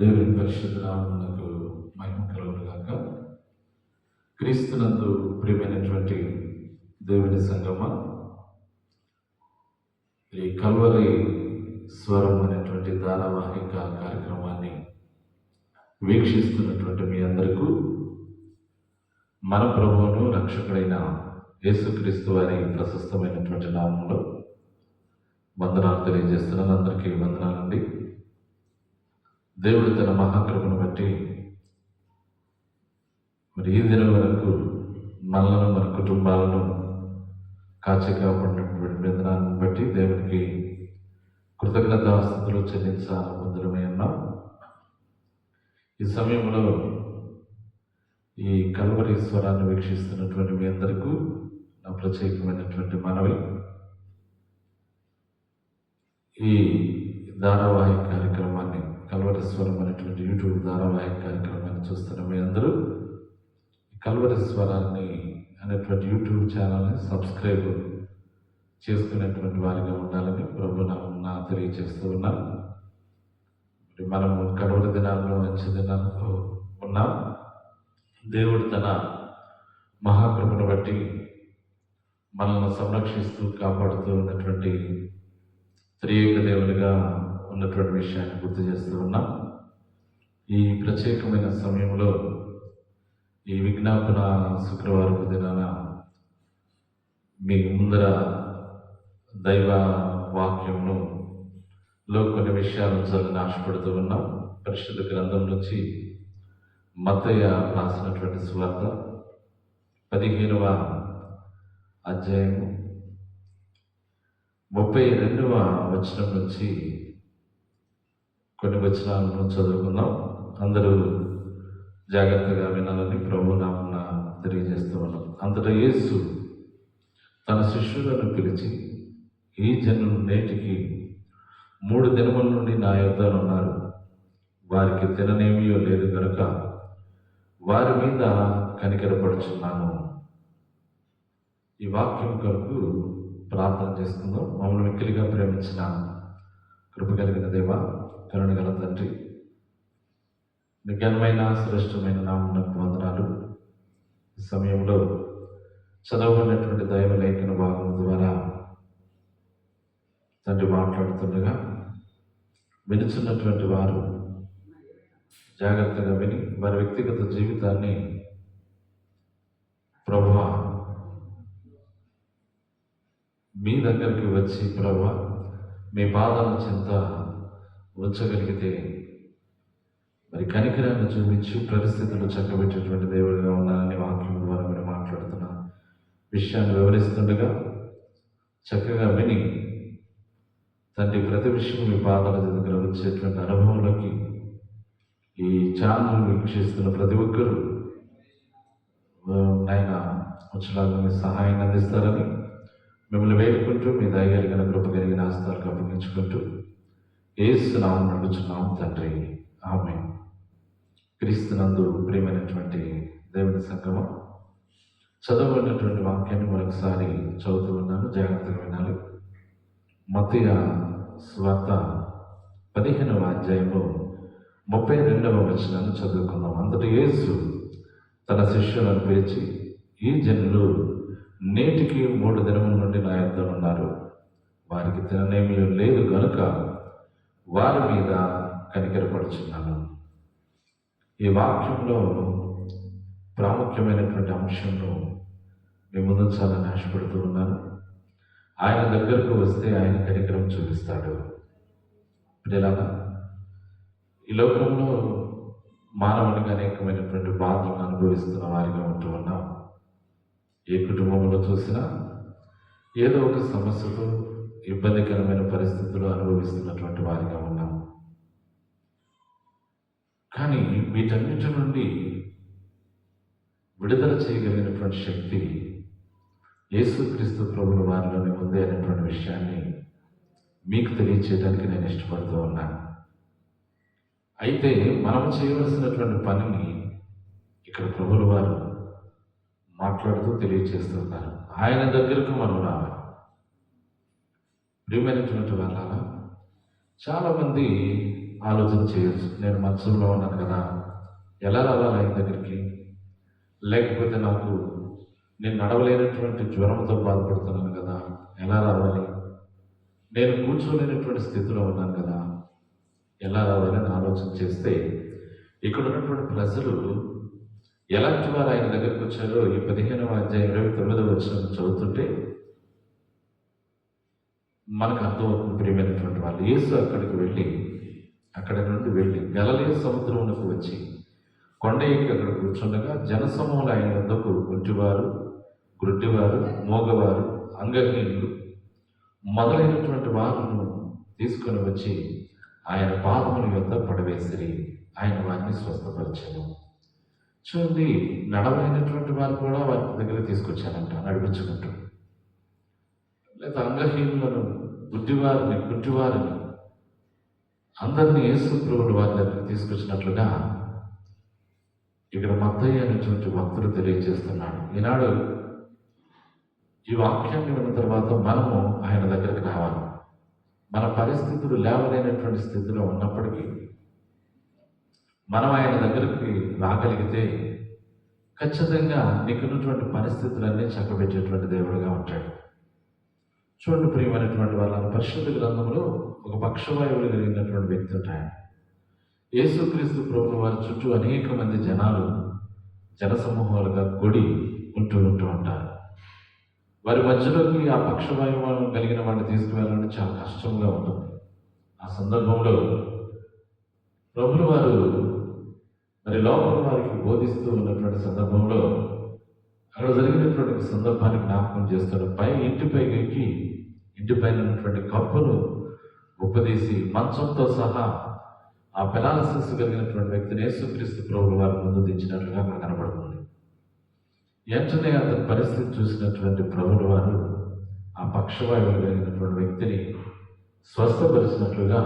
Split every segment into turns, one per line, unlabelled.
దేవుని పరిశుద్ధ నామమునకు మహిమ కలుగునుగాక క్రీస్తునందు ప్రియమైనటువంటి దేవుని సంగమ ఈ కల్వరి స్వరం అనేటువంటి దానవాహిక కార్యక్రమాన్ని వీక్షిస్తున్నటువంటి మీ అందరికీ మన ప్రభువును రక్షకుడైన యేసుక్రీస్తు వారి ప్రశస్తమైనటువంటి నామంలో వందనాలు తెలియజేస్తున్నాను. అందరికీ వందనాలండి. దేవుడు తన మహాకృపను బట్టి మరి ఈ దినం వరకు మనలను మన కుటుంబాలను కాచి కాపాడినటువంటి విధానాన్ని బట్టి దేవునికి కృతజ్ఞతాస్థుతులు చెల్లించాలబద్ధమై ఉన్నాం. ఈ సమయంలో ఈ కల్వరి స్వరాన్ని వీక్షిస్తున్నటువంటి మీ అందరికీ నా ప్రత్యేకమైనటువంటి మనవి. ఈ ధారావాహిక కార్యక్రమం కల్వరస్వరం అనేటువంటి యూట్యూబ్ ధారావాహిక కార్యక్రమాన్ని చూస్తున్న మీ అందరూ కల్వరి అనేటువంటి యూట్యూబ్ ఛానల్ని సబ్స్క్రైబ్ చేసుకునేటువంటి వారిగా ఉండాలని ప్రభు నా తెలియజేస్తూ ఉన్నాను. మరి మనము కడవరి దినాల్లో మంచి దినాల్లో ఉన్నాం. దేవుడు తన మహాకృపను బట్టి మనల్ని సంరక్షిస్తూ కాపాడుతూ ఉన్నటువంటి త్రియుగ దేవునిగా ఉన్నటువంటి విషయాన్ని గుర్తు చేస్తూ ఉన్నాం. ఈ ప్రత్యేకమైన సమయంలో ఈ విజ్ఞాపన శుక్రవారం దినాన మీ ముందర దైవ వాక్యమును లో కొన్ని విషయాలను చదివి ఆశపడుతూ ఉన్నాం. పరిశుద్ధ గ్రంథం నుంచి మతయ్య రాసినటువంటి సువార్త పదిహేనవ అధ్యాయము ముప్పై రెండవ వచనం నుంచి కొన్ని వచనాలను చదువుకుందాం. అందరూ జాగ్రత్తగా వినాలని ప్రభు నామన తెలియజేస్తూ ఉన్నాం. అంతటా యేసు తన శిష్యులను పిలిచి ఈ జనులు నేటికి మూడు దినముల నుండి నా యుద్ధాలు ఉన్నారు. వారికి తిననేమియో లేదు కనుక వారి మీద కనికరపడుచున్నాను. ఈ వాక్యం కొరకు ప్రార్థన చేసుకుందాం మమ్మల్ని మిక్కిలిగా ప్రేమించిన కృప కలిగిన దేవ కరుణ గల తండ్రి నిఘనమైన శ్రేష్టమైన నామునకు వందనాలు. ఈ సమయంలో చదవబడినటువంటి దైవ లేఖన భాగం ద్వారా తండ్రి మాట్లాడుతుండగా వినుచున్నటువంటి వారు జాగ్రత్తగా విని వారి వ్యక్తిగత జీవితాన్ని ప్రభు మీ దగ్గరికి వచ్చి ప్రభు మీ బాధల చింత ఉంచగలిగితే మరి కనికరాన్ని చూపించి పరిస్థితులు చక్కబెట్టేటువంటి దేవుడిగా ఉన్నానని వాక్యం ద్వారా మీరు మాట్లాడుతున్న విషయాన్ని వివరిస్తుండగా చక్కగా విని తండ్రి ప్రతి విషయం మీ పాదాల దగ్గర వచ్చేటువంటి అనుభవంలోకి ఈ ఛానల్ వీక్షిస్తున్న ప్రతి ఒక్కరూ ఆయన వచ్చడానికి సహాయాన్ని అందిస్తారని మిమ్మల్ని వేడుకుంటూ మీ దయగలిగిన కృప కలిగిన ఆస్తాలకు అప్పగించుకుంటూ ఏసునామం నడుచున్నాం తండ్రి. ఆమె క్రీస్తునందు ప్రియమైనటువంటి దేవుని సంగమం చదవబడినటువంటి వాక్యాన్ని మరొకసారి చదువుతూ ఉన్నాను. జాగ్రత్తగా వినాలి. మతియ స్వార్త పదిహేనవ అధ్యాయంలో ముప్పై రెండవ వచనాన్ని చదువుకుందాం. అంతటి యేసు తన శిష్యులను పిలిచి ఈ జనులు నేటికి మూడు దినముల నుండి నా యొద్ద ఉన్నారు వారికి తిననేమీ లేదు కనుక వారి మీద కనికరపడుచున్నాను. ఈ వాక్యంలో ప్రాముఖ్యమైనటువంటి అంశంను మీ ముందుంచాలని ఆశపడుతూ ఉన్నాను. ఆయన దగ్గరకు వస్తే ఆయన కనికరం చూపిస్తాడు. ఇలాగా ఈ లోకంలో మానవునికి అనేకమైనటువంటి బాధలను అనుభవిస్తున్న వారిగా ఉంటూ ఉన్నాం. ఏ కుటుంబంలో చూసినా ఏదో ఒక సమస్యతో ఇబ్బందికరమైన పరిస్థితులు అనుభవిస్తున్నటువంటి వారిగా ఉన్నాం. కానీ వీటన్నిటి నుండి విడుదల చేయగలిగినటువంటి శక్తి యేసుక్రీస్తు ప్రభుల వారిలోనే ఉంది అనేటువంటి విషయాన్ని మీకు తెలియచేయడానికి నేను ఇష్టపడుతూ ఉన్నాను. అయితే మనం చేయవలసినటువంటి పనిని ఇక్కడ ప్రభుల వారు మాట్లాడుతూ తెలియచేస్తున్నారు. ఆయన దగ్గరకు మనం రావాలి. ప్రియమైనటువంటి వెళ్ళాలా? చాలామంది ఆలోచన చేయొచ్చు నేను మనసులో ఉన్నాను కదా ఎలా రావాలి ఆయన దగ్గరికి? లేకపోతే నాకు నేను నడవలేనటువంటి జ్వరంతో బాధపడుతున్నాను కదా ఎలా రావాలి? నేను కూర్చోలేనటువంటి స్థితిలో ఉన్నాను కదా ఎలా రావాలని ఆలోచన చేస్తే ఇక్కడ ఉన్నటువంటి ప్రజలు ఎలాంటి వారు ఆయన దగ్గరికి వచ్చారో ఈ పదిహేనవ అధ్యాయం ఇరవై తొమ్మిదవ వచ్చిన చదువుతుంటే మనకు అర్థమవుతుంది ప్రియమైనటువంటి వాళ్ళు. యేసు అక్కడికి వెళ్ళి అక్కడ నుండి వెళ్ళి గలలే సముద్రమునకు వచ్చి కొండ ఎక్కి అక్కడ కూర్చుండగా జనసమూహులు ఆయన వద్దకు గుంటివారు గుడ్డివారు మోగవారు అంగహీనులు మొదలైనటువంటి వారిని తీసుకొని వచ్చి ఆయన పాదముల యొద్ద పడవేసిరి ఆయన వారిని స్వస్థపరిచాను. చూడండి నడవైనటువంటి వారు కూడా వారి దగ్గర తీసుకొచ్చానంట నడిపించుకుంటూ. లేదా అంగహీనులను గుడ్డివారిని గుడ్డివారిని అందరినీ యేసు ప్రభుడు వారి దగ్గరికి తీసుకొచ్చినట్లుగా ఇక్కడ మత్తయ్య అనేటువంటి భక్తుడు తెలియజేస్తున్నాడు. ఈనాడు ఈ వాక్యాన్ని విన్న తర్వాత మనము ఆయన దగ్గరికి రావాలి. మన పరిస్థితులు లేవలేనటువంటి స్థితిలో ఉన్నప్పటికీ మనం ఆయన దగ్గరికి రాగలిగితే ఖచ్చితంగా నీకున్నటువంటి పరిస్థితులన్నీ చక్కబెట్టేటువంటి దేవుడుగా ఉంటాడు. చూడండి ప్రియమైనటువంటి వాళ్ళ పరిశుద్ధ గ్రంథంలో ఒక పక్షవాయువులు కలిగినటువంటి వ్యక్తి ఉంటాయని యేసుక్రీస్తు ప్రభు వారి చుట్టూ అనేక మంది జనాలు జనసమూహాలుగా కూడి ఉంటూ ఉంటూ ఉంటారు. వారి మధ్యలోకి ఆ పక్షవాయువు కలిగిన వాడిని తీసుకువెళ్ళడం చాలా కష్టంగా ఉంటుంది. ఆ సందర్భంలో ప్రభులు వారు మరి లోపల వారికి బోధిస్తూ ఉన్నటువంటి సందర్భంలో అక్కడ జరిగినటువంటి సందర్భాన్ని జ్ఞాపకం చేస్తాడు. పై ఇంటిపై ఎక్కి ఇంటిపైన ఉన్నటువంటి కప్పును ఉపదేశి మంచంతో సహా ఆ పెరాలసిస్ కలిగినటువంటి వ్యక్తిని యేసుక్రీస్తు ప్రభుల వారి ముందు తెచ్చినట్లుగా మనకు కనబడుతుంది. వెంటనే అతని పరిస్థితి చూసినటువంటి ప్రభులు వారు ఆ పక్షవాయువు కలిగినటువంటి వ్యక్తిని స్వస్థపరిచినట్లుగా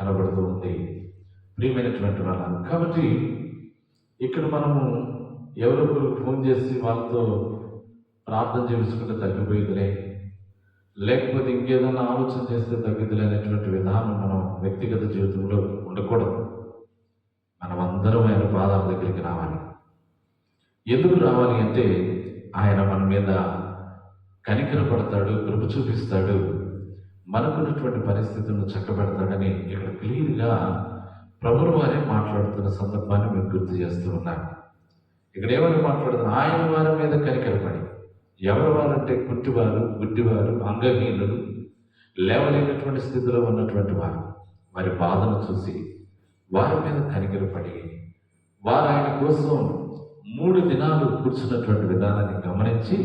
కనబడుతూ ఉంది. ప్రియమైనటువంటి వాళ్ళ కాబట్టి ఇక్కడ మనము ఎవరొకరు ఫోన్ చేసి వాళ్ళతో ప్రార్థన చేయించుకుంటే తగ్గిపోయిందిలే లేకపోతే ఇంకేదైనా ఆలోచన చేస్తే తగ్గిద్దిలే అనేటువంటి విధానం మనం వ్యక్తిగత జీవితంలో ఉండకూడదు. మనం అందరం ఆయన పాదాల దగ్గరికి రావాలి. ఎందుకు రావాలి అంటే ఆయన మన మీద కనికరపడతాడు కృప చూపిస్తాడు మనకున్నటువంటి పరిస్థితులను చక్కబెడతాడని ఇక్కడ క్లియర్గా ప్రభుల వారే మాట్లాడుతున్న సందర్భాన్ని మేము గుర్తు చేస్తూ ఉన్నాను. ఇక్కడ ఏమని మాట్లాడదు ఆయన వారి మీద కనికరపడి ఎవరు వారంటే కుంటివారు గుడ్డివారు అంగహీనులు లేవలేనటువంటి స్థితిలో ఉన్నటువంటి వారు. వారి బాధను చూసి వారి మీద కనికరపడి వారు ఆయన కోసం మూడు దినాలు కూర్చున్నటువంటి విధానాన్ని గమనించి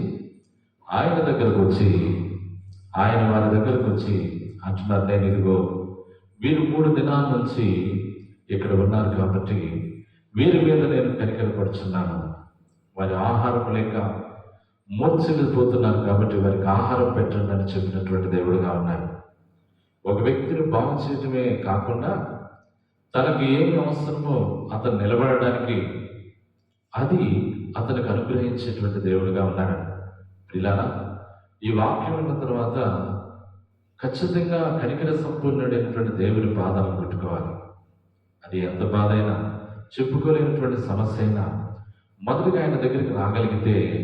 ఆయన దగ్గరకు వచ్చి ఆయన వారి దగ్గరకు వచ్చి అంటున్నారు నేను ఇదిగో వీరు మూడు దినాల నుంచి ఇక్కడ ఉన్నారు కాబట్టి వీరి మీద నేను కనికరపడుచున్నాను. వారి ఆహారం లేక మూర్ఛిల్లిపోతున్నారు కాబట్టి వారికి ఆహారం పెట్టండి అని చెప్పినటువంటి దేవుడుగా ఉన్నారు. ఒక వ్యక్తిని బాగు చేయటమే కాకుండా తనకు ఏమి అవసరమో అతను నిలబడడానికి అది అతనికి అనుగ్రహించేటువంటి దేవుడుగా ఉన్నాడు ఇలా ఈ వాక్యం ఉన్న తర్వాత ఖచ్చితంగా కనికర సంపూర్ణుడైనటువంటి దేవుని పాదాలను పెట్టుకోవాలి అది ఎంత బాధైనా చెప్పుకోలేనటువంటి సమస్య అయినా మొదటిగా ఆయన దగ్గరికి రాగలిగితే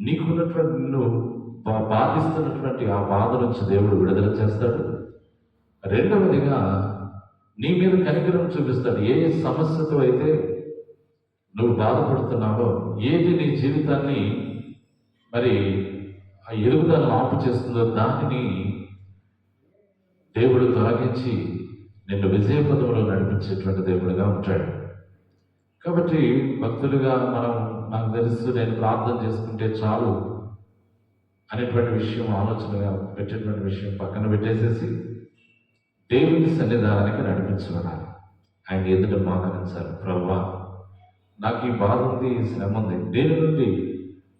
నీకున్నటువంటి నిన్ను బా- బాధిస్తున్నటువంటి ఆ బాధ నుంచి దేవుడు విడుదల చేస్తాడు. రెండవదిగా నీ మీద కనికరం చూపిస్తాడు. ఏ ఏ సమస్యతో అయితే నువ్వు బాధపడుతున్నావో ఏది నీ జీవితాన్ని మరి ఆ ఎదుగుదలను ఆపు చేస్తుందో దానిని దేవుడు తొలగించి నిన్ను విజయపదంలో నడిపించేటువంటి దేవుడుగా ఉంటాడు. కాబట్టి భక్తులుగా మనం నాకు తెలుసు నేను ప్రార్థన చేసుకుంటే చాలు అనేటువంటి విషయం ఆలోచనగా పెట్టేటువంటి విషయం పక్కన పెట్టేసేసి దేవుని సన్నిధానానికి నడిపించుకున్నాను ఆయన ఎదుట మాకరించారు ప్రవ్వా నాకు ఈ బాధ ఉంది ఈ శ్రమ ఉంది. దేని నుండి?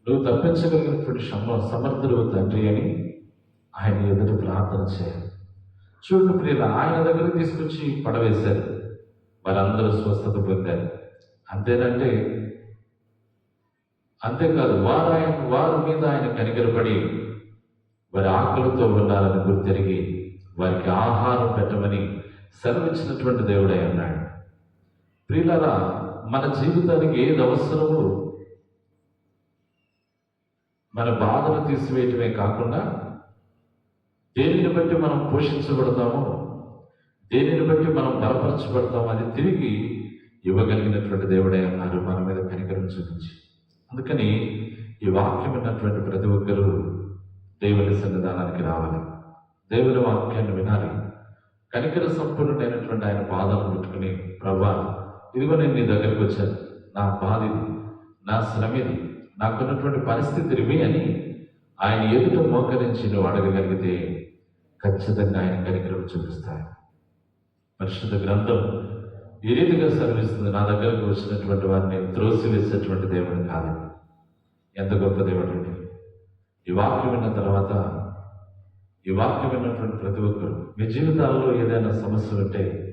నువ్వు తప్పించగలిగినటువంటి శ్రమ సమర్థుడు తండ్రి అని ఆయన ఎదుట ప్రార్థన చేయాలి. చూడండి ప్రియుల ఆయన దగ్గరికి తీసుకొచ్చి పడవేశారు. వారందరూ స్వస్థత పొందారు. అంతేనంటే అంతేకాదు వారు ఆయన వారి మీద ఆయన కనికరపడి వారి ఆకలితో ఉన్నారని గుర్తెరిగి వారికి ఆహారం పెట్టమని సెలవిచ్చినటువంటి దేవుడై అన్నాడు ప్రియులరా మన జీవితానికి ఏది అవసరమో మన బాధను తీసివేయటమే కాకుండా దేనిని బట్టి మనం పోషించబడతామో దేనిని బట్టి మనం బలపరచబడతామో అది తిరిగి ఇవ్వగలిగినటువంటి దేవుడే అన్నారు. మన మీద కనికరం చూపించి. అందుకని ఈ వాక్యం ఉన్నటువంటి ప్రతి ఒక్కరూ దేవుని సన్నిధానానికి రావాలి. దేవుని వాక్యాన్ని వినాలి. కనికర సంపూర్ణుడైనటువంటి ఆయన పాదాలు పుట్టుకుని ప్రభా ఇదిగో నేను నీ దగ్గరికి వచ్చాను. నా బాధ ఇది. నా శ్రమ ఇది. నాకున్నటువంటి పరిస్థితి ఇవి అని ఆయన ఎదుట మోకరించి నువ్వు అడగగలిగితే ఖచ్చితంగా ఆయన కనికరం చూపిస్తాయి పరిశుద్ధ గ్రంథం ఈ రీతిగా సెలవిస్తుంది నా దగ్గరకు వచ్చినటువంటి వారిని త్రోసివేసేటువంటి దేవుడు కాదు. ఎంత గొప్ప దేవుడు అండి. ఈ వాక్యం విన్న తర్వాత ఈ వాక్యం విన్నటువంటి ప్రతి ఒక్కరు మీ జీవితాల్లో ఏదైనా సమస్య ఉంటే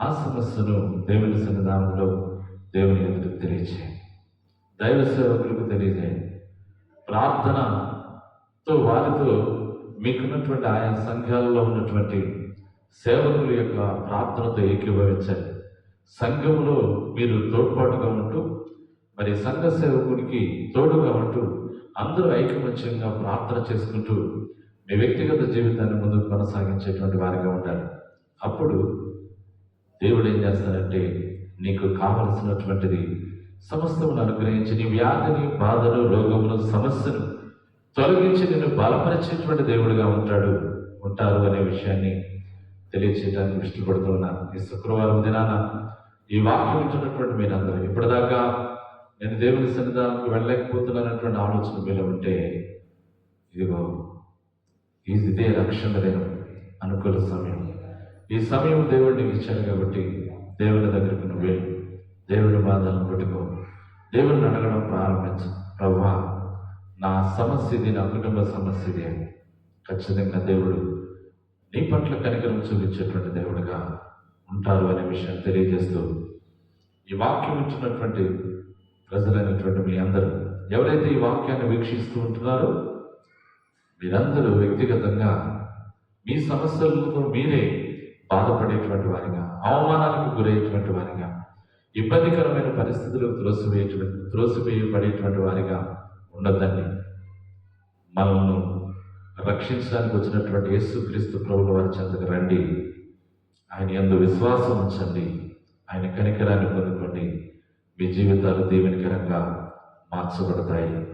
ఆ సమస్యను దేవుని సన్నిధానంలో దేవుని ఎదుటికి తెలియచేయండి. దైవ సేవకులకు తెలియజేయండి. ప్రార్థనతో వారితో మీకున్నటువంటి ఆయా సంఘాలలో ఉన్నటువంటి సేవకుల యొక్క ప్రార్థనతో ఏకీభవించండి. సంఘంలో మీరు తోడ్పాటుగా ఉంటూ మరి సంఘ సేవకుడికి తోడుగా ఉంటూ అందరూ ఐకమత్యంగా ప్రార్థన చేసుకుంటూ మీ వ్యక్తిగత జీవితాన్ని ముందుకు కొనసాగించేటువంటి వారిగా ఉండాలి. అప్పుడు దేవుడు ఏం చేస్తాడంటే నీకు కావలసినటువంటిది సమస్తమును అనుగ్రహించి నీ వ్యాధిని బాధలు రోగమును సమస్యను తొలగించి నిన్ను బలపరిచేటువంటి దేవుడిగా ఉంటాడు ఉంటారు అనే విషయాన్ని తెలియచేయడానికి ఇష్టపడుతున్నాను ఈ శుక్రవారం దినాన ఈ వాక్యం వింటున్నటువంటి మీరందరూ ఇప్పటిదాకా నేను దేవుని సన్నిధానానికి వెళ్ళలేకపోతున్నానటువంటి ఆలోచన మీలో ఉంటే ఇదిగో ఇది ఇదే రక్షణ దినం అనుకూల సమయం. ఈ సమయం దేవుడు నీకు ఇచ్చాడు కాబట్టి దేవుని దగ్గరకు నువ్వు దేవుడి దేవుని బాధలను పెట్టుకో. దేవుని అడగడం ప్రారంభించు. ప్రభా నా సమస్య ఇది నా కుటుంబ సమస్య ఇది. ఖచ్చితంగా దేవుడు నీ పట్ల కనికరం చూపించేటువంటి దేవుడిగా ఉంటారు అనే విషయం తెలియజేస్తూ ఈ వాక్యం ఇచ్చినటువంటి ప్రజలైనటువంటి మీ అందరూ ఎవరైతే ఈ వాక్యాన్ని వీక్షిస్తూ ఉంటున్నారో మీరందరూ వ్యక్తిగతంగా మీ సమస్యలతో మీరే బాధపడేటువంటి వారిగా అవమానాలకు గురయ్యేటువంటి వారిగా ఇబ్బందికరమైన పరిస్థితులకు త్రోసివేయటువంటి త్రోసివేయబడేటువంటి వారిగా ఉండొద్దండి. మనల్ని రక్షించడానికి వచ్చినటువంటి యేసుక్రీస్తు ప్రభుల వారి చెంతకు రండి. ఆయన ఎందు విశ్వాసం ఉంచండి. ఆయన కనికరాన్ని పొందుకోండి. మీ జీవితాలు దీవెనికరంగా మార్చబడతాయి.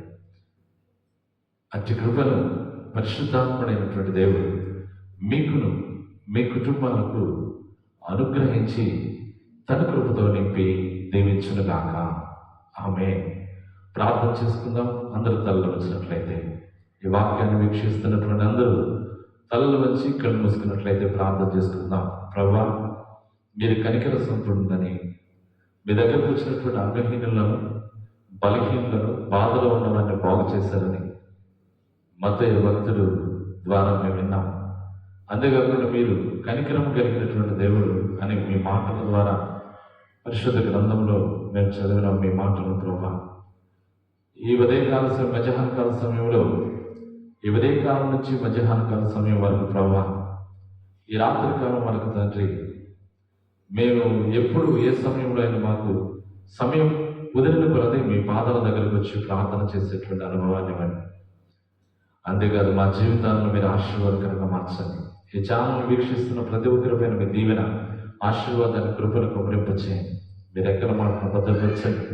అతి కృపను పరిశుద్ధాత్ముడైనటువంటి దేవుడు మీకును మీ కుటుంబాలకు అనుగ్రహించి తన కృపతో నింపి దీవించునుగాక. ఆమె ప్రార్థన చేసుకుందాం. అందరూ తల్లలో వచ్చినట్లయితే ఈ వాక్యాన్ని వీక్షిస్తున్నటువంటి అందరూ తలలు వచ్చి కళ్ళు మూసుకున్నట్లయితే ప్రార్థన చేసుకుందాం. ప్రభా మీరు కనికర సొంతుందని మీ దగ్గరకు వచ్చినటువంటి అంగహీనులను బలహీనులను బాధలో ఉన్న వారిని బాగు చేశారని మత భక్తుడు ద్వారా మేము విన్నాం. అంతేకాకుండా మీరు కనికరం కలిగినటువంటి దేవుడు అని మీ మాటల ద్వారా పరిశుద్ధ గ్రంథంలో మేము చదివిన మీ మాటలను ప్రభా ఈ ఉదయకాల సమయం మధ్యాహ్న కాల సమయంలో ఈ ఉదయకాలం నుంచి మధ్యాహ్న కాల సమయం వరకు ప్రభా ఈ రాత్రి కాలం వరకు తండ్రి మేము ఎప్పుడు ఏ సమయంలో అయినా మాకు సమయం కుదిరిన కొలది మీ పాదాల దగ్గరకు వచ్చి ప్రార్థన చేసేటువంటి అనుభవాన్ని ఇవ్వండి. అంతేకాదు మా జీవితాలను మీరు ఆశీర్వాదకరంగా మార్చండి. ఈ ఛానల్ వీక్షిస్తున్న ప్రతి ఒక్కరి పైన మీ దీవెన ఆశీర్వాదాన్ని కృపను కుమరింపచేయండి మీరు ఎక్కడ మాటను భద్రపరచండి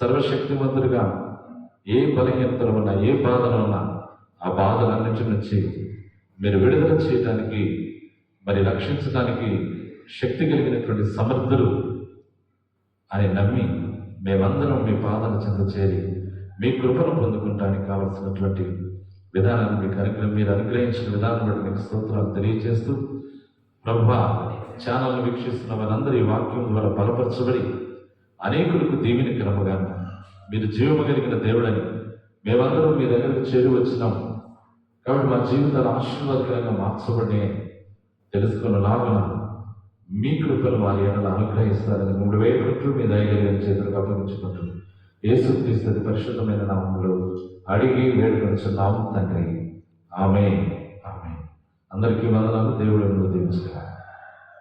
సర్వశక్తివంతుడిగా ఏ బలహీనతలు ఉన్నా ఏ బాధలు ఉన్నా ఆ బాధలన్నిటి నుంచి మీరు విడుదల చేయడానికి మరి రక్షించడానికి శక్తి కలిగినటువంటి సమర్థులు అని నమ్మి మేమందరం మీ పాదాల చెంత చేరి మీ కృపను పొందుకుంటానికి కావలసినటువంటి విధానాన్ని మీకు అనుగ్రహం మీరు అనుగ్రహించిన విధానం బట్టి మీకు స్తోత్రాలు తెలియజేస్తూ ప్రభు ఛానల్ వీక్షిస్తున్న వారందరూ ఈ వాక్యం ద్వారా బలపరచబడి అనేకులకు దీవిని క్రమగాను మీరు జీవము కలిగిన దేవుడని మేమందరం మీ దగ్గరకు చేరి వచ్చినాము. కాబట్టి మా జీవితాలు ఆశీర్వాదకరంగా మార్చబడి తెలుసుకున్న లాగున మీ కృపలు వారి ఎడల అనుగ్రహిస్తారని మూడు వేల వేడుకుంటూ మీ దయగలిగిన చేతులకు అప్పగించుకుంటూ యేసుక్రీస్తు పరిశుద్ధమైన నామంలో అడిగి వేడుకొనిచున్నాము తండ్రి. ఆమె ఆమె అందరికీ వందనాలు. దేవుడు దీవిస్తారు